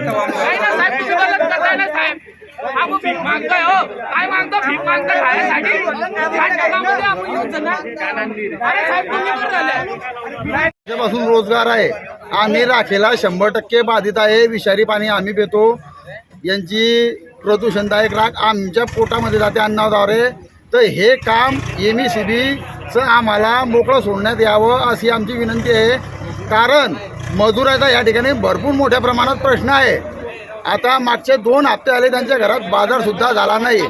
नाही ना साहेब तुम्ही गलत करताय ना साहेब. आपण भीक मागतोय हो. काय मागतो? भीक मागतोय खाण्यासाठी? या जगामध्ये आपण येऊन ना. अरे साहेब तुम्ही बरं झालं? पासून रोजगार आहे. आम्ही राखेला शंभर टक्के बाधित आहे. विषारी पाणी आम्ही पितो. यांची प्रदूषणदायक राख आमच्या पोटामध्ये जाते अन्नाद्वारे. तर हे काम एम ई सी बीचं आम्हाला मोकळं सोडण्यात यावं अशी आमची विनंती आहे. कारण मजुराचा या ठिकाणी भरपूर मोठ्या प्रमाणात प्रश्न आहे. आता मागचे दोन हप्ते आले त्यांच्या घरात बाजारसुद्धा झाला नाही.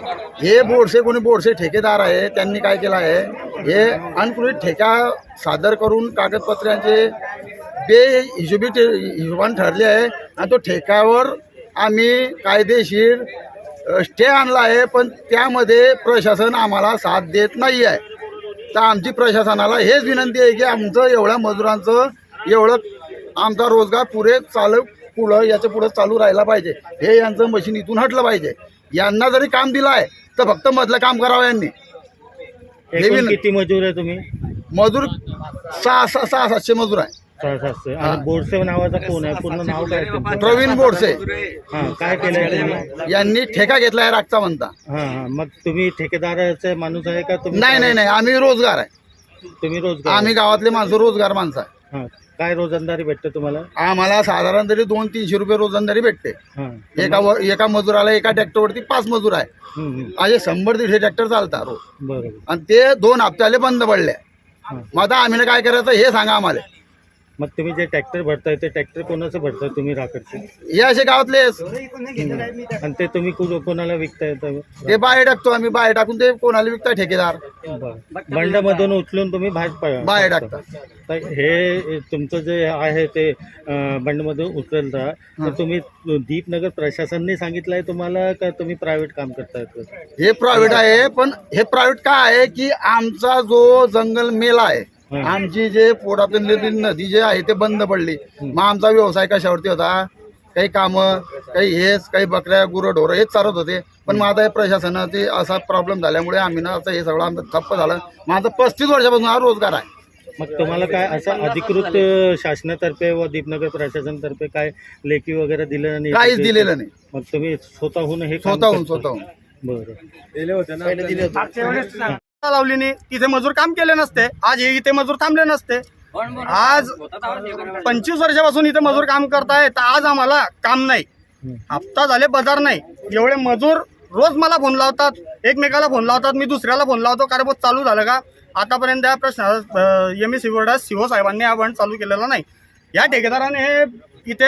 हे बोरसे कोणी बोरसे ठेकेदार आहे त्यांनी काय केलं आहे? हे अनकुलित ठेका सादर करून कागदपत्रांचे बे हिशोबी ठे हिशोबान ठरले आहे आणि तो ठेक्यावर आम्ही कायदेशीर स्टे आणला आहे पण त्यामध्ये प्रशासन आम्हाला साथ देत नाही आहे तर आमची प्रशासनाला हेच विनंती आहे की आमचं एवढ्या मजुरांचं एवढं आमचा रोजगार पुढे चालू पुढं याच्या पुढं चालू राहिला पाहिजे. हे यांचं मशीन इथून हटलं पाहिजे. यांना जरी काम दिलं आहे तर फक्त मधलं काम करावं यांनी. एकूण किती मजूर आहे तुम्ही? मजूर सहा सहा सहा सातशे मजूर आहे. सहा सातशे. आणि बोरसे नावाचा कोण आहे? पूर्ण नाव काय आहे तुमचं? प्रवीण बोरसे. हा काय केलंय तुम्ही यांनी ठेका घेतला आहे रागचा म्हणता. हा हा. मग तुम्ही ठेकेदाराचे माणूस आहे का तुम्ही नाही नाही नाही. आम्ही रोजगार आहे. तुम्ही रोजगार आम्ही गावातले माणसं रोजगार माणसं आहे. हा. काय रोजंदारी भेटते तुम्हाला? आम्हाला साधारण तरी दोन तीनशे रुपये रोजंदारी भेटते. हा. एका व- एका मजुराला एका ट्रॅक्टरवरती पाच मजूर आहे. हम्म, हम्म. असे शंभर दीडशे ट्रॅक्टर चालतात रोज. बरोबर. आणि ते दोन हप्त्याले बंद पडले. मग आता आम्ही काय करायचं हे सांगा आम्हाला. मग तुम्ही जे ट्रॅक्टर भरताय ते ट्रॅक्टर कोणाचं भरताय तुम्ही राकडचे हे असे गावातले आणि ते तुम्ही कु- कोणाला विकताय तर- ते बाहेर टाकतो आम्ही बाहेर टाकून ते कोणाला विकता ठेकेदार. बरं. बंडामधून उचलून तुम्ही बाहेर बाहेर टाकता. तर हे तुमचं जे आहे ते अं, बंडमधून उचलता. तर तुम्ही दीपनगर प्रशासनने सांगितलंय तुम्हाला का तुम्ही प्रायव्हेट काम करताय? हे प्रायव्हेट आहे पण हे प्रायव्हेट काय आहे की आमचा जो जंगल मेला आहे. आमची जे पोटातली नदी जे आहे ते बंद पडली. मग आमचा व्यवसाय कशावरती होता? काही कामं काही हेच काही बकऱ्या गुरं ढोरं हेच चालत होते. पण मग आता हे प्रशासनाचे असा प्रॉब्लेम झाल्यामुळे आम्ही ना आता हे सगळं आमचं ठप्प झालं. माझं पस्तीस वर्षापासून हा रोजगार आहे. मग तुम्हाला काय असं अधिकृत शासनातर्फे व दीपनगर प्रशासनातर्फे काय लेखी वगैरे दिलं नाही? काहीच दिलेलं नाही. मग तुम्ही स्वतःहून हे स्वतःहून? स्वतःहून. बरं. लावली नाही तिथे मजूर काम केले नसते. आज हे इथे मजूर थांबले नसते. आज पंचवीस वर्षापासून इथे मजूर काम करताय तर आज आम्हाला काम नाही. हप्ता झाले बाजार नाही. एवढे मजूर रोज मला फोन लावतात एकमेकाला फोन लावतात मी दुसऱ्याला फोन लावतो कारण चालू झालं का? आतापर्यंत या प्रश्न एम एस सीवरडा सीओ साहेबांनी हा बंड चालू केलेला नाही. या ठेकेदाराने हे इथे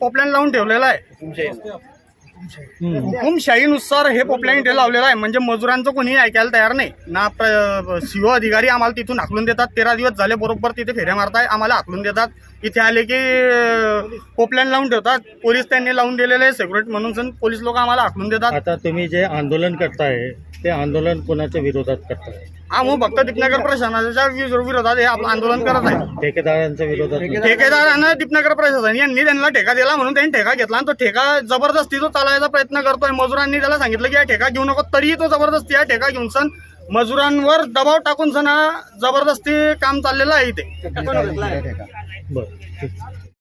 पोपलँड लावून ठेवलेलं आहे. हुकुमशाहीनुसार हे पोपलाईन इथे लावलेलं आहे. म्हणजे मजुरांचं कोणी ऐकायला तयार नाही. ना सीओ अधिकारी आम्हाला तिथून हाकलून देतात. तेरा दिवस झाले बरोबर तिथे फेऱ्या मारताय. आम्हाला हाकलून देतात. इथे आले की पोपलाईन लावून ठेवतात. पोलीस त्यांनी लावून दिलेले आहे. सेक्युरिटी म्हणून पोलीस लोक आम्हाला हाकलून देतात. आता तुम्ही जे आंदोलन करताय ते आंदोलन कोणाच्या विरोधात करताय हा मग फक्त दीपनगर प्रशासनाच्या विरो- विरोधात हे आपलं आंदोलन करत आहे. ठेकेदारांच्या विरोधात नाही. ठेकेदारानं दीपनगर प्रशासन यांनी त्यांना ठेका दिला म्हणून त्यांनी ठेका घेतला आणि तो ठेका जबरदस्ती तो चालवायचा प्रयत्न करतोय. मजुरांनी त्याला सांगितलं की हा ठेका घेऊ नको तरीही तो जबरदस्ती हा ठेका घेऊन सण मजुरांवर दबाव टाकून सण हा जबरदस्ती काम चाललेलं आहे इथे. बरं ठीक.